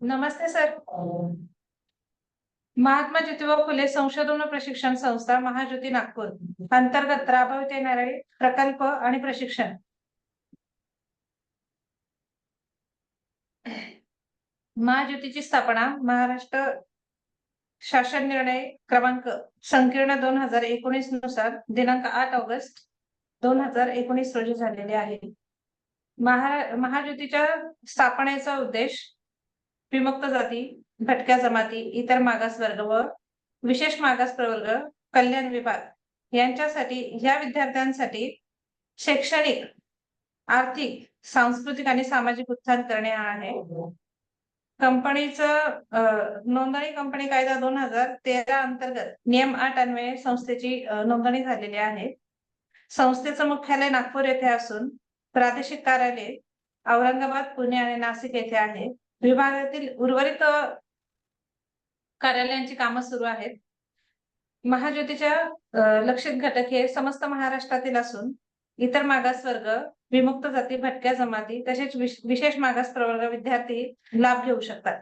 नमस्ते sir. Mahatma Jyotiba Phule संशोधन प्रशिक्षण संस्था महाज्योती नागपूर अंतर्गत राबवते येणारे प्रकल्प आणि प्रशिक्षण. महाज्योतीची स्थापना महाराष्ट्र शासन निर्णय क्रमांक संकीर्ण दोन हजार एकोणीसनुसार दिनांक आठ ऑगस्ट दोन हजार एकोणीस रोजी झालेले आहे. महा महाज्योतीच्या स्थापनेचा उद्देश विमुक्त जाती भटक्या जमाती इतर मागासवर्ग व विशेष मागास प्रवर्ग कल्याण विभाग यांच्यासाठी या विद्यार्थ्यांसाठी शैक्षणिक आर्थिक सांस्कृतिक आणि सामाजिक उत्थान करणे हा आहे. कंपनीचं नोंदणी कंपनी कायदा दोन हजार तेरा अंतर्गत नियम आठ अन्वये संस्थेची नोंदणी झालेली आहे. संस्थेचं मुख्यालय नागपूर येथे असून प्रादेशिक कार्यालय औरंगाबाद पुणे आणि नाशिक येथे आहे. विभागातील उर्वरित कार्यालयांची कामं सुरू आहेत. महाज्योतीच्या लक्षित घटक हे समस्त महाराष्ट्रातील असून इतर मागासवर्ग विमुक्त जाती भटक्या जमाती तसेच विशेष मागास प्रवर्ग विद्यार्थी लाभ घेऊ शकतात.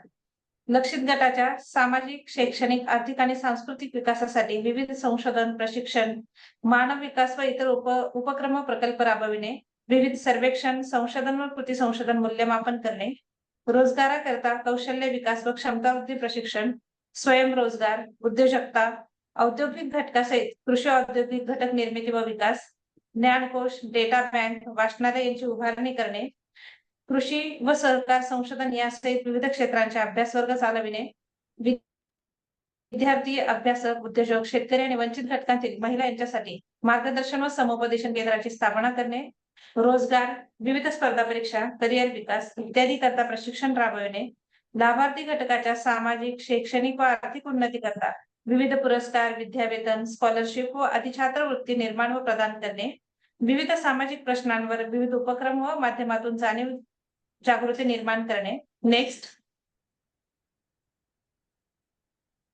लक्षित गटाच्या सामाजिक शैक्षणिक आर्थिक आणि सांस्कृतिक विकासासाठी विविध संशोधन प्रशिक्षण मानव विकास व इतर उप उपक्रम प्रकल्प राबविणे विविध सर्वेक्षण संशोधन व कृती संशोधन मूल्यमापन करणे रोजगाराकरता कौशल्य विकास व क्षमतावृद्धी प्रशिक्षण स्वयंरोजगार उद्योजकता औद्योगिक घटकासहित कृषी औद्योगिक घटक निर्मिती व विकास ज्ञानकोश डेटा बँक वाचनालय यांची उभारणी करणे कृषी व सहकार संशोधन यासहित विविध क्षेत्रांचे अभ्यास वर्ग चालविणे विद्यार्थी अभ्यासक उद्योजक शेतकरी आणि वंचित घटकांतील महिला यांच्यासाठी मार्गदर्शन व समुपदेशन केंद्राची स्थापना करणे रोजगार विविध स्पर्धा परीक्षा करिअर विकास इत्यादी करता प्रशिक्षण राबविणे लाभार्थी घटकाच्या सामाजिक शैक्षणिक व आर्थिक उन्नती करता विविध पुरस्कार विद्यावेतन स्कॉलरशिप व अधिछात्रवृत्ती निर्माण व प्रदान करणे विविध सामाजिक प्रश्नांवर विविध उपक्रम व माध्यमातून जाणीव जागृती निर्माण करणे. नेक्स्ट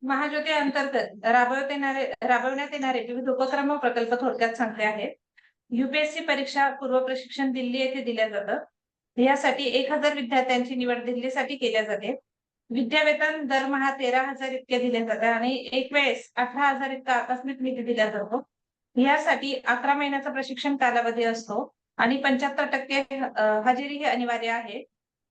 महाज्योती अंतर्गत राबवण्यात येणारे राबवण्यात येणारे विविध उपक्रम व प्रकल्प थोडक्यात सांगते आहेत युपीएससी परीक्षा पूर्व प्रशिक्षण दिल्ली येथे दिल्या जातं. यासाठी एक हजार विद्यार्थ्यांची निवड दिल्लीसाठी केल्या जाते. विद्यावेतन दरमहा तेरा हजार इतके दिले जाते आणि एक वेळेस अठरा हजार इतका आकस्मिक निधी दिला जातो. यासाठी अकरा महिन्याचा प्रशिक्षण कालावधी असतो. आणि पंच्याहत्तर टक्के हजेरी ही अनिवार्य आहे.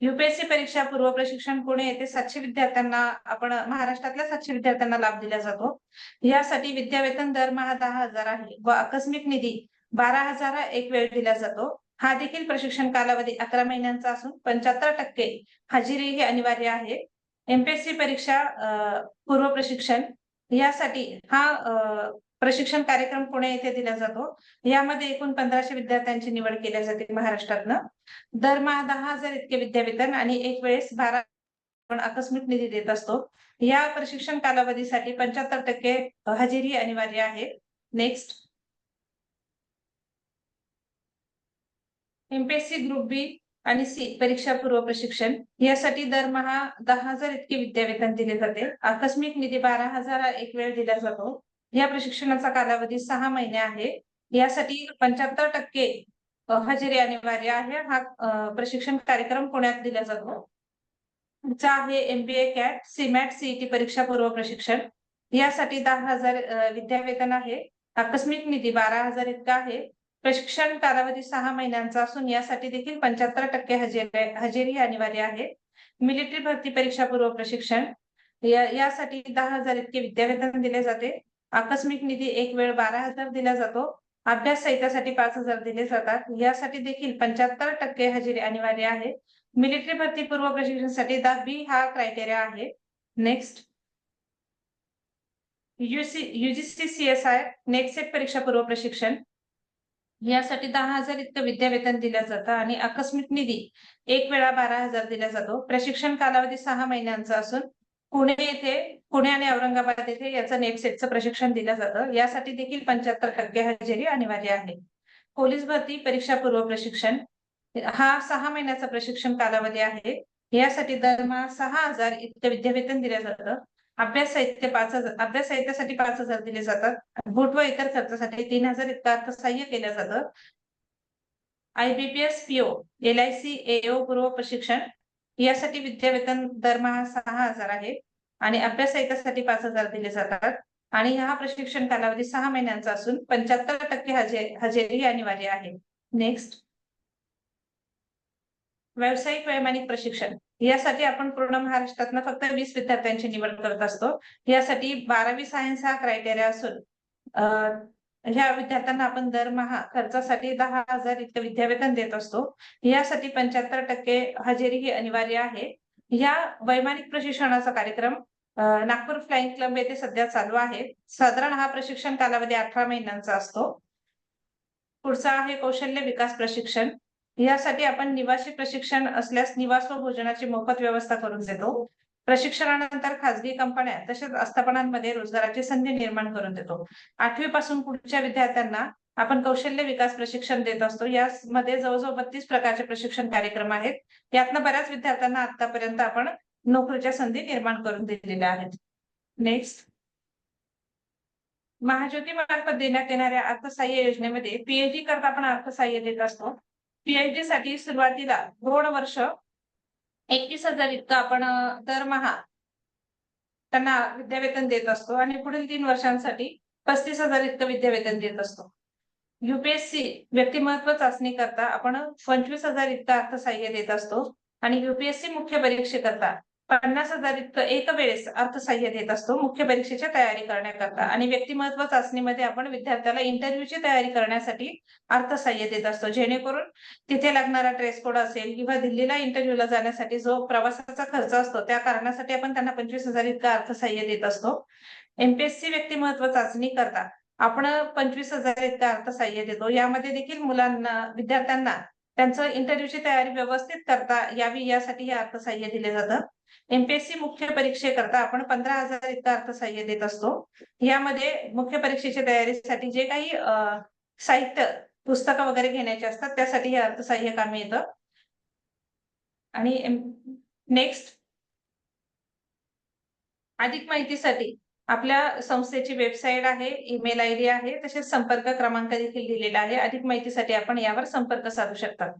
युपीएससी परीक्षा पूर्व प्रशिक्षण पुणे येथे सातशे विद्यार्थ्यांना आपण महाराष्ट्रातल्या सातशे विद्यार्थ्यांना लाभ दिला जातो. यासाठी विद्यावेतन दरमहा दहा हजार आहे व आकस्मिक निधी बारा हजार एक वेळ दिला जातो. हा देखील प्रशिक्षण कालावधी अकरा महिन्यांचा असून पंच्याहत्तर टक्के हजेरी ही अनिवार्य आहे. एमपीएससी परीक्षा पूर्व प्रशिक्षण यासाठी हा प्रशिक्षण कार्यक्रम पुणे येथे दिला जातो. यामध्ये एकूण पंधराशे विद्यार्थ्यांची निवड केल्या जाते महाराष्ट्रातनं. दरमहा दहा हजार इतके विद्यावेतन आणि एक वेळेस बारा आपण आकस्मिक निधी देत असतो. या प्रशिक्षण कालावधीसाठी पंच्याहत्तर टक्के हजेरी अनिवार्य आहे. नेक्स्ट एमपीएससी ग्रुप बी आणि सी परीक्षा पूर्व प्रशिक्षण. यासाठी दरमहा दहा हजार इतके विद्यावेतन दिले जाते. आकस्मिक निधी बारा हजार एक वेळ दिला जातो. या प्रशिक्षणाचा कालावधी सहा महिने आहे. यासाठी पंच्याहत्तर टक्के हजेरी अनिवार्य आहे. हा प्रशिक्षण कार्यक्रम पुण्यात दिला जातो. पुढचा आहे एमबीए कॅट सीमॅट सीईटी परीक्षा पूर्व प्रशिक्षण. यासाठी दहा हजार विद्यावेतन आहे. आकस्मिक निधी बारा हजार इतका आहे. प्रशिक्षण कालावधी सहा महिन्यांचा असून यासाठी देखील पंच्याहत्तर टक्के हजेरी हजेरी अनिवार्य आहे. मिलिटरी भरती परीक्षा पूर्व प्रशिक्षण. यासाठी दहा हजार इतके विद्यावेतन दिले जाते. आकस्मिक निधी एक वेळ बारा हजार दिला जातो. अभ्यास साहित्यासाठी पाच हजार दिले जातात. यासाठी देखील पंच्याहत्तर टक्के हजेरी अनिवार्य आहे. मिलिटरी भरती पूर्व प्रशिक्षणासाठी दहावी हा क्रायटेरिया आहे. Next UC UGC C S I net set परीक्षा पूर्व प्रशिक्षण. यासाठी दहा हजार इतकं विद्यावेतन दिलं जातं आणि आकस्मिक निधी एक वेळा बारा हजार दिला जातो. प्रशिक्षण कालावधी सहा महिन्यांचा असून पुणे येथे पुणे आणि औरंगाबाद येथे याचं नेट सेटचं प्रशिक्षण दिलं जातं. यासाठी देखील पंच्याहत्तर टक्के हजेरी अनिवार्य आहे. पोलीस भरती परीक्षा पूर्व प्रशिक्षण हा सहा महिन्याचा प्रशिक्षण कालावधी आहे. यासाठी दरमहा सहा हजार इतकं विद्यावेतन दिलं जातं. अभ्यास साहित्य पाच हजार अभ्यास साहित्यासाठी पाच हजार दिले जातात. बूट व इतर खर्चासाठी तीन हजार इतका अर्थसहाय्य केलं जातं. IBPS PO L I C AO पूर्व प्रशिक्षण यासाठी विद्यावेतन दरमहा सहा हजार आहे आणि अभ्यासिकेसाठी पाच हजार दिले जातात. आणि हा प्रशिक्षण कालावधी सहा महिन्यांचा असून पंच्याहत्तर टक्के हजे हजेरी अनिवार्य आहे. नेक्स्ट व्यावसायिक वैमानिक प्रशिक्षण. यासाठी आपण पूर्ण महाराष्ट्रातनं फक्त वीस विद्यार्थ्यांची निवड करत असतो. यासाठी बारावी सायन्स हा क्रायटेरिया असून ह्या विद्यार्थ्यांना आपण दरमहा खर्चासाठी दहा हजार इतकं विद्यावेतन देत असतो. यासाठी पंच्याहत्तर टक्के हजेरी ही अनिवार्य आहे. या वैमानिक प्रशिक्षणाचा कार्यक्रम नागपूर फ्लाइंग क्लब येथे सध्या चालू आहे. साधारण हा प्रशिक्षण कालावधी अठरा महिन्यांचा असतो. पुढचा आहे कौशल्य विकास प्रशिक्षण. यासाठी आपण निवासी प्रशिक्षण असल्यास निवास व भोजनाची मोफत व्यवस्था करून देतो. प्रशिक्षणानंतर खासगी कंपन्या तसेच आस्थापनांमध्ये रोजगाराची संधी निर्माण करून देतो. आठवी पासून पुढच्या विद्यार्थ्यांना आपण कौशल्य विकास प्रशिक्षण देत असतो. यामध्ये जवळजवळ बत्तीस प्रकारचे प्रशिक्षण कार्यक्रम आहेत. यातनं बऱ्याच विद्यार्थ्यांना आतापर्यंत आपण नोकरीच्या संधी निर्माण करून दिलेल्या आहेत. नेक्स्ट महाज्योती मार्फत देण्यात येणाऱ्या अर्थसहाय्य योजनेमध्ये पीएचडी करता आपण अर्थसहाय्य देत असतो. पीएचडी साठी सुरुवातीला दोन वर्ष एकवीस हजार इतकं आपण दरमहा त्यांना विद्यावेतन देत असतो आणि पुढील तीन वर्षांसाठी पस्तीस हजार इतकं विद्यावेतन देत असतो. युपीएससी व्यक्तिमत्व चाचणी करता आपण पंचवीस हजार इतकं अर्थसहाय्य देत असतो आणि युपीएससी मुख्य परीक्षेकरता पन्नास हजार इतकं एक वेळेस अर्थसहाय्य देत असतो. मुख्य परीक्षेच्या तयारी करण्याकरता. आणि व्यक्तिमत्व चाचणीमध्ये आपण विद्यार्थ्याला इंटरव्ह्यूची तयारी करण्यासाठी अर्थसहाय्य देत असतो. जेणेकरून तिथे लागणारा ड्रेस कोड असेल किंवा दिल्लीला इंटरव्ह्यूला जाण्यासाठी जो प्रवासाचा खर्च असतो त्या कारणासाठी आपण त्यांना पंचवीस हजार इतकं अर्थसहाय्य देत असतो. एमपीएससी व्यक्तिमत्व चाचणी करता आपण पंचवीस हजार इतकं अर्थसहाय्य देतो. यामध्ये देखील मुलांना विद्यार्थ्यांना त्यांचं इंटरव्ह्यूची तयारी व्यवस्थित करता यावी यासाठी हे अर्थसहाय्य दिले जातं. एमपीएससी मुख्य परीक्षेकरता आपण पंधरा हजार इतकं अर्थसहाय्य देत असतो. यामध्ये मुख्य परीक्षेच्या तयारीसाठी जे काही साहित्य पुस्तकं वगैरे घेण्याचे असतात त्यासाठी हे अर्थसहाय्य कामी येतं. आणि नेक्स्ट अधिक माहितीसाठी आपल्या संस्थेची वेबसाईट आहे ईमेल आय डी आहे तसेच संपर्क क्रमांक देखील दिलेला आहे. अधिक माहितीसाठी आपण यावर संपर्क साधू शकता.